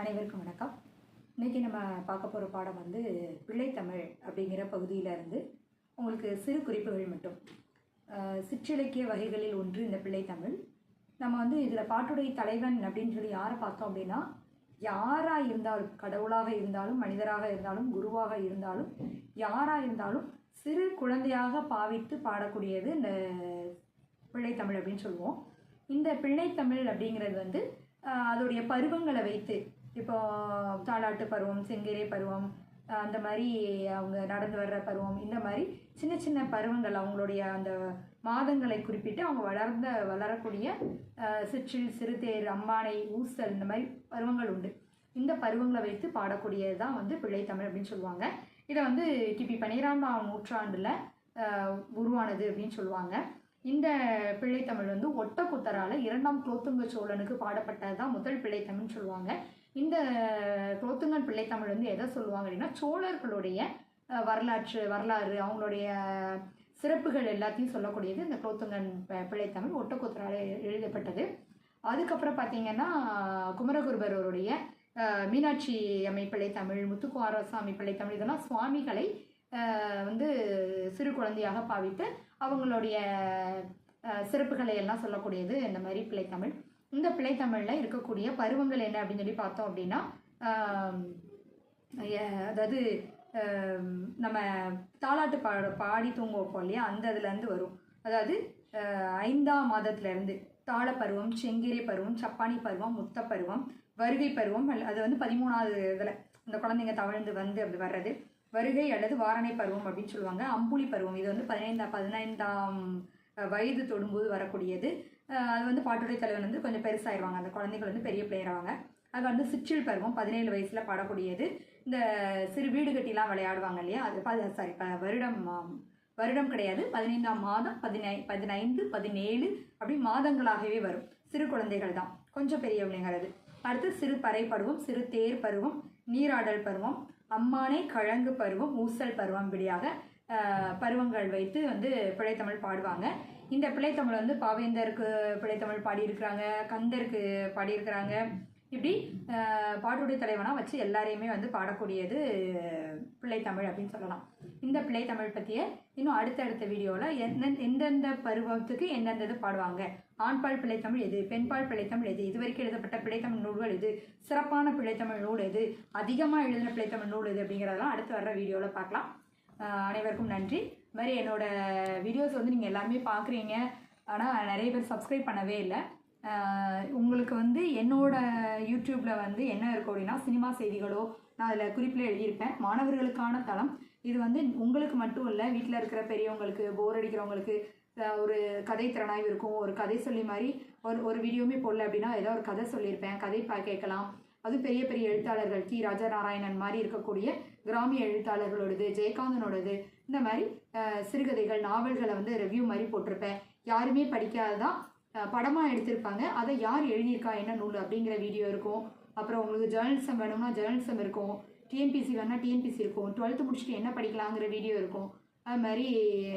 அனைவருக்கும் வணக்கம். இன்றைக்கி நம்ம பார்க்க போகிற பாடம் வந்து பிள்ளைத்தமிழ் அப்படிங்கிற பகுதியில இருந்து உங்களுக்கு சிறு குறிப்புகள் மட்டும். சிற்றிலக்கிய வகைகளில் ஒன்று இந்த பிள்ளைத்தமிழ் நம்ம வந்து இதில் பாட்டுடைய தலைவன் அப்படின்னு சொல்லி யாரை பார்த்தோம் அப்படின்னா யாராக இருந்தாலும் கடவுளாக இருந்தாலும் மனிதராக இருந்தாலும் குருவாக இருந்தாலும் யாராக இருந்தாலும் சிறு குழந்தையாக பாவித்து பாடக்கூடியது இந்த பிள்ளைத்தமிழ் அப்படின்னு சொல்லுவோம். இந்த பிள்ளைத்தமிழ் அப்படிங்கிறது வந்து அதோடைய பருவங்களை வைத்து இப்போ தாலாட்டு பருவம் செங்கிரை பருவம் அந்த மாதிரி அவங்க நடந்து வர்ற பருவம் இந்த மாதிரி சின்ன சின்ன பருவங்கள் அவங்களுடைய அந்த மாதங்களை குறிப்பிட்டு அவங்க வளர்ந்த வளரக்கூடிய சிற்றில் சிறுதேர் அம்பானை ஊசல் இந்த மாதிரி பருவங்கள் உண்டு. இந்த பருவங்களை வைத்து பாடக்கூடியது தான் வந்து பிள்ளைத்தமிழ் அப்படின்னு சொல்லுவாங்க. இதை வந்து கிபி பன்னிரெண்டாம் நூற்றாண்டில் உருவானது அப்படின்னு சொல்லுவாங்க. இந்த பிள்ளைத்தமிழ் வந்து ஒட்டக்குத்தரால இரண்டாம் குலோத்துங்க சோழனுக்கு பாடப்பட்டது தான் முதல் பிள்ளைத்தமிழ்னு சொல்லுவாங்க. இந்த குலோத்துங்கன் பிள்ளைத்தமிழ் வந்து எதை சொல்லுவாங்க அப்படின்னா சோழர்களுடைய வரலாற்று வரலாறு அவங்களுடைய சிறப்புகள் எல்லாத்தையும் சொல்லக்கூடியது இந்த குலோத்துங்கன் பிள்ளைத்தமிழ் பிள்ளைத்தமிழ் குத்தரால் எழுதப்பட்டது. அதுக்கப்புறம் பார்த்தீங்கன்னா குமரகுருபரருடைய மீனாட்சி அம்மை பிள்ளைத்தமிழ் முத்துக்குமாரசாமி பிள்ளைத்தமிழ் இதெல்லாம் சுவாமிகளை சிறு குழந்தையாக பாவித்து அவங்களுடைய சிறப்புகளை எல்லாம் சொல்லக்கூடியது இந்த மாதிரி பிள்ளைத்தமிழ் இந்த பிள்ளைத்தமிழில் இருக்கக்கூடிய பருவங்கள் என்ன அப்படின்னு சொல்லி பார்த்தோம் அப்படின்னா அதாவது நம்ம தாலாட்டு பாட பாடி தூங்க வைப்போம் இல்லையா? அந்த இதுலேருந்து வரும். அதாவது ஐந்தாம் மாதத்துலேருந்து தாள பருவம் செங்கீரை பருவம் சப்பானி பருவம் முத்த பருவம் வருகை பருவம் அல்ல- அது வந்து பதிமூணாவது இதில் இந்த குழந்தைங்க தவழ்ந்து வந்து அப்படி வர்றது. வருகை அல்லது வாரணை பருவம் அப்படின்னு சொல்லுவாங்க. அம்புலி பருவம். இது வந்து பதினைந்தாம் பதினைந்தாம் வயது தொடும்போது வரக்கூடியது. அது வந்து பாட்டுடைய தலைவன் வந்து கொஞ்சம் பெருசாகிடுவாங்க அந்த குழந்தைகள் வந்து பெரிய பிளேயர் ஆவாங்க. அது வந்து சிற்றில் பருவம் பதினேழு வயசில் பாடக்கூடியது. இந்த சிறு வீடு கட்டிலாம் விளையாடுவாங்க இல்லையா? அது சாரி ப வருடம் வருடம் கிடையாது. பதினைந்தாம் மாதம் பதினை பதினைந்து பதினேழு அப்படி மாதங்களாகவே வரும். சிறு குழந்தைகள் தான். கொஞ்சம் பெரியவங்கிறது அடுத்து சிறு பறை பருவம் சிறு தேர் பருவம் நீராடல் பருவம் அம்மானை கழங்கு பருவம் ஊசல் பருவம் இப்படியாக பருவங்கள் வைத்து வந்து பிழைத்தமிழ் பாடுவாங்க. இந்த பிள்ளைத்தமிழ் வந்து பாவேந்தருக்கு பிழைத்தமிழ் பாடியிருக்கிறாங்க கந்தருக்கு பாடியிருக்கிறாங்க. இப்படி பாட்டுடைய தலைவனாக வச்சு எல்லாரையுமே வந்து பாடக்கூடியது பிள்ளைத்தமிழ் அப்படின்னு சொல்லலாம். இந்த பிள்ளைத்தமிழ் பற்றிய இன்னும் அடுத்தடுத்த வீடியோவில் எந்த எந்தெந்த பருவத்துக்கு எந்தெந்த இது பாடுவாங்க. ஆண்பால் பிள்ளைத்தமிழ் எது? பெண்பால் பிள்ளைத்தமிழ் எது? இதுவரைக்கும் எழுதப்பட்ட பிள்ளைத்தமிழ் நூல்கள் எது? சிறப்பான பிள்ளைத்தமிழ் நூல் எது? அதிகமாக எழுதின பிள்ளைத்தமிழ் நூல் எது? அப்படிங்கிறதெல்லாம் அடுத்து வர்ற வீடியோவில் பார்க்கலாம் அனைவருக்கும் நன்றி. இது மாதிரி என்னோடய வீடியோஸ் வந்து நீங்கள் எல்லாமே பார்க்குறீங்க ஆனால் நிறைய பேர் சப்ஸ்கிரைப் பண்ணவே இல்லை. உங்களுக்கு வந்து என்னோட யூடியூப்பில் வந்து என்ன இருக்கும் அப்படின்னா சினிமா செய்திகளோ நான் அதில் குறிப்பில் எழுதியிருப்பேன். மாணவர்களுக்கான தளம். இது வந்து உங்களுக்கு மட்டும் இல்லை வீட்டில் இருக்கிற பெரியவங்களுக்கு போர் அடிக்கிறவங்களுக்கு ஒரு கதை திறனாய்வு இருக்கும். ஒரு கதை சொல்லி மாதிரி ஒரு ஒரு வீடியோவுமே போடல அப்படின்னா ஏதோ ஒரு கதை சொல்லியிருப்பேன். கதை பா கேட்கலாம். அது பெரிய பெரிய எழுத்தாளர்கள் கி. ராஜா நாராயணன் மாதிரி இருக்கக்கூடிய கிராமிய எழுத்தாளர்களோடது ஜெயகாந்தனோடது இந்த மாதிரி சிறுகதைகள் நாவல்களை வந்து ரிவ்யூ மாதிரி போட்டிருப்பேன். யாருமே படிக்காததான் படமாக எடுத்திருப்பாங்க அதை யார் எழுதியிருக்கா? என்ன நூல்? அப்படிங்கிற வீடியோ இருக்கும். அப்புறம் உங்களுக்கு ஜேர்னலிசம் வேணும்னா ஜேர்னலிசம் இருக்கும். டிஎன்பிசி வேணா டிஎன்பிசி இருக்கும். டுவெல்த்து முடிச்சுட்டு என்ன படிக்கலாங்கிற வீடியோ இருக்கும். அது மாதிரி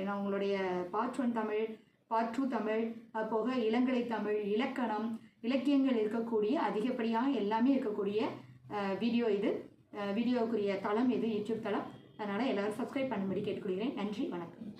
நான் உங்களுடைய part one Tamil part two Tamil அது போக இளங்கலை தமிழ் இலக்கணம் இலக்கியங்கள் இருக்கக்கூடிய அதிகப்படியாக எல்லாமே இருக்கக்கூடிய வீடியோ இது. வீடியோவுக்குரிய தளம் இது யூடியூப் தளம். அதனால் எல்லோரும் சப்ஸ்கிரைப் பண்ணும்படி கேட்டுக்கொள்கிறேன். நன்றி வணக்கம்.